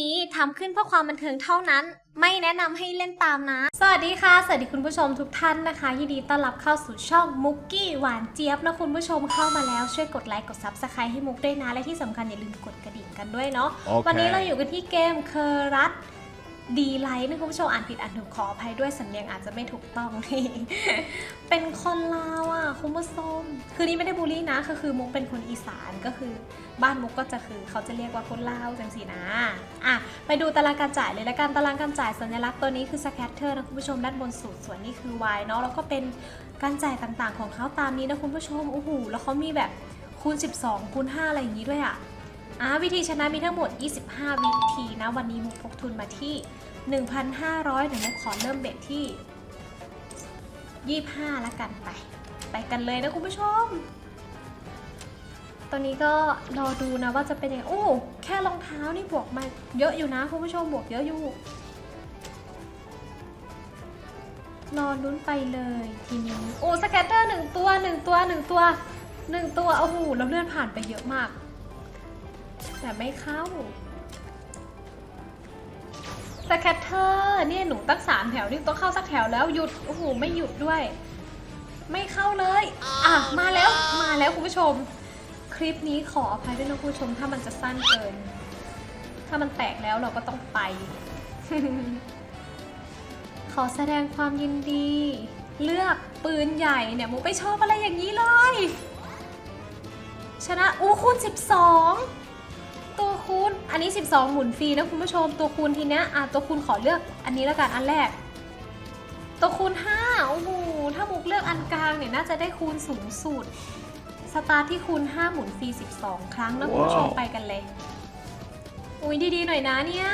นี้ทำขึ้นเพื่อความบันเทิงเท่านั้น ไม่แนะนำให้เล่นตามนะ สวัสดีค่ะ สวัสดีคุณผู้ชมทุกท่านนะคะ ยินดีต้อนรับเข้าสู่ช่องมุกกี้หวานเจี๊ยบนะคุณผู้ชมเข้ามาแล้วช่วยกดไลค์กด Subscribe ให้มุกด้วยนะ และที่สำคัญอย่าลืมกดกระดิ่งกันด้วยเนาะโอเควันนี้เราอยู่กันที่เกมเคอร์รัต ดีไลท์นะคุณผู้ชมอ่านผิดอ่านถูกขออภัยด้วยสำเนียงอาจจะไม่ถูกต้องนี่เป็นคนลาวอะคุณผู้ชมคือนี่ไม่ได้บูลลี่นะก็คือมุกเป็นคนอีสานก็คือ บ้านมุกก็จะคือเขาจะเรียกว่าคนลาวจังสีนะอะไปดูตารางการจ่ายเลยละกันตารางการจ่ายสัญลักษณ์ตัวนี้คือสแคตเตอร์นะคุณผู้ชมด้านบนสุดส่วนนี้คือ Y เนาะแล้วก็เป็นการจ่ายต่างๆ ของเขาตามนี้นะคุณผู้ชมโอ้โหแล้วเขามีแบบคูณ 12คูณ5อะไรอย่างนี้ด้วยอะ อ่าวิธีชนะมีทั้งหมด 25 วิธีนะ วันนี้มุกพกทุนมาที่ 1,500เดี๋ยวมุกขอเริ่มเบ็ดที่ 25 แล้วกันไป ไปกันเลยนะคุณผู้ชม ตอนนี้ก็รอดูนะว่าจะเป็นยังไง โอ้แค่รองเท้านี่บวกมาเยอะอยู่นะคุณผู้ชมบวกเยอะอยู่รอลุ้นไปเลยทีนี้ โอ้สแกตเตอร์หนึ่งตัวหนึ่งตัวหนึ่งตัวหนึ่งตัวโอ้โหเราเลื่อนผ่านไปเยอะมาก แต่ไม่เข้าสแคตเตอร์เนี่ยหนูตั้งสามแถวนี่ต้องเข้าสักแถวแล้วหยุด โอ้โห ไม่หยุดด้วย ไม่เข้าเลย อะ มาแล้ว มาแล้วคุณผู้ชม คลิปนี้ขออภัยด้วยนะคุณผู้ชม ถ้ามันจะสั้นเกิน ถ้ามันแตกแล้วเราก็ต้องไป ขอแสดงความยินดี เลือกปืนใหญ่เนี่ยมุกไม่ชอบอะไรอย่างนี้เลย ชนะอู้คูณ12 ตัวคูณ อันนี้ 12 หมุนฟรีนะคุณผู้ชม ตัวคูณทีเนี้ยอะตัวคูณขอเลือกอันนี้แล้วกันอันแรก ตัวคูณ5โอ้โหถ้ามุกเลือกอันกลางเนี่ยน่าจะได้คูณสูงสุด สตาร์ทที่คูณ 5 หมุนฟรี 12 ครั้งนะคุณผู้ชมว้าวไปกันเลย อุ้ยดีๆหน่อยนะเนี่ย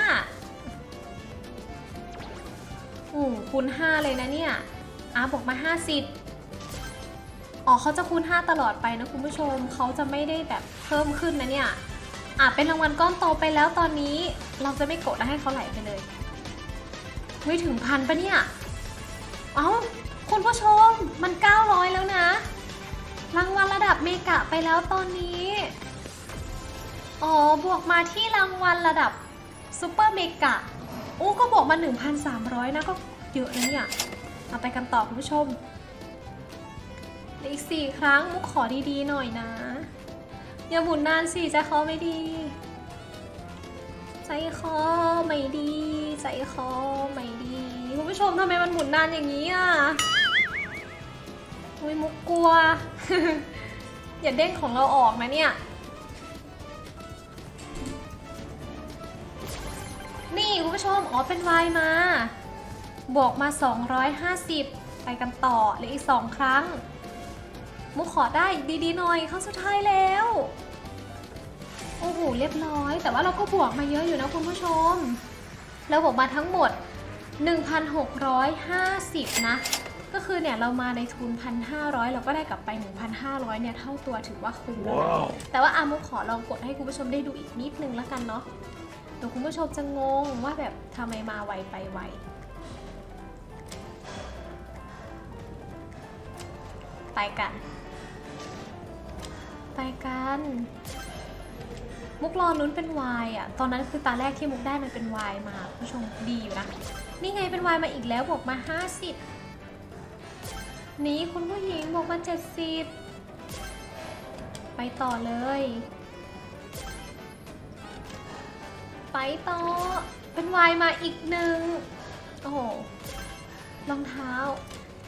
อืมคูณ 5 เลยนะเนี่ยอะบอกมา 50อ๋อเขาจะคูณ 5 ตลอดไปนะคุณผู้ชม เขาจะไม่ได้แบบเพิ่มขึ้นนะเนี่ย อะเป็นรางวัลก้อนโตไปแล้วตอนนี้เราจะไม่กดแล้วให้เขาไหลไปเลยไม่ถึงพันปะเนี่ย เอ้าคุณผู้ชมมัน 900 แล้วนะ รางวัลระดับเมกะไปแล้วตอนนี้ อ๋อ บวกมาที่รางวัลระดับซูเปอร์เมกะอู้ก็บวกมา 1,300 นะก็เยอะนะเนี่ยเอาไปกันต่อคุณผู้ชมอีกสี่ครั้งมุกขอดีๆหน่อยนะ อย่าหมุนนานสิใจคอไม่ดี ใจคอไม่ดี ใจคอไม่ดีคุณผู้ชมทำไมมันหมุนนานอย่างนี้อะอุ้ยมุกกลัว อย่าเด้งของเราออกนะเนี่ย นี่คุณผู้ชมอ๋อเป็นวายมา บวกมา 250 ไปกันต่อเหลืออีก 2 ครั้ง มุกขอได้ดีๆหน่อยครั้งสุดท้ายแล้ว โอ้โหเรียบร้อย แต่ว่าเราก็บวกมาเยอะอยู่นะคุณผู้ชม เราบวกมาทั้งหมด 1,650 นะ ก็คือเนี่ยเรามาในทุน 1,500 เราก็ได้กลับไป 1,500 เนี่ยเท่าตัวถือว่าคุ้มแล้วแต่ว่าอามุกขอลองกดให้คุณผู้ชมได้ดูอีกนิดนึงแล้วกันเนาะเดี๋ยวคุณผู้ชมจะงงว่าแบบทำไมมาไวไปไว ไปกัน ไปกัน มุกรอลุ้นเป็นวายอะ ตอนนั้นคือตาแรกที่มุกได้มันเป็นวายมาคุณผู้ชมดีอยู่นะ นี่ไงเป็นวายมาอีกแล้วบวกมา 50 นี้คุณผู้หญิงบวกมา 70 ไปต่อเลย ไปต่อ เป็นวายมาอีกหนึ่งโอ้โหรองเท้า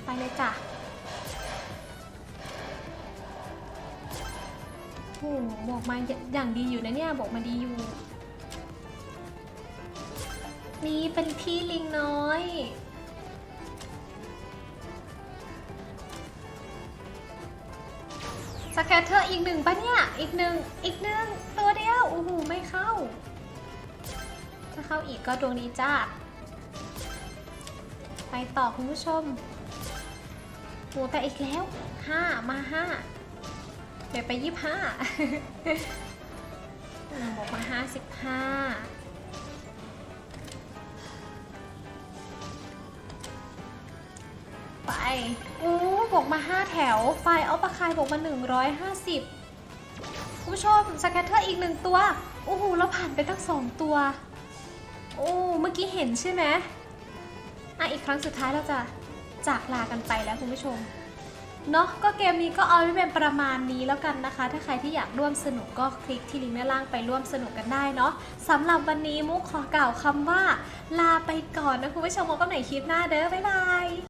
ไปเลยจ้ะ โอ้โหบอกมาอย่างดีอยู่นะเนี่ยบอกมาดีอยู่ นี่เป็นพี่ลิงน้อยสแคเตอร์อีกหนึ่งปะเนี่ย อีกหนึ่งอีกหนึ่งตัวเดียวโอ้โหไม่เข้า ถ้าเข้าอีกก็ดวงนี้จ้า ไปต่อคุณผู้ชมโหแต่อีกแล้วห้ามาห้า เดี๋ยวไปยี่ห้าบอกมาห้าสิบห้าไปอู้บอกมา 5 แถว ไฟเอาปะคายบอกมา 150 คุณผู้ชมสแกตเตอร์อีกหนึ่งตัวโอ้โหเราผ่านไปตั้งสองตัว โอ้เมื่อกี้เห็นใช่ไหมอะอีกครั้งสุดท้ายเราจะจากลากันไปแล้วคุณผู้ชม เนาะก็เกมนี้ก็เอาไว้เป็นประมาณนี้แล้วกันนะคะ ถ้าใครที่อยากร่วมสนุกก็คลิกที่ลิงก์ด้านล่างไปร่วมสนุกกันได้เนาะสำหรับวันนี้มุกขอกล่าวคำว่า ลาไปก่อนนะคุณผู้ชมพบกันใหม่คลิปหน้าเด้อบ๊ายบาย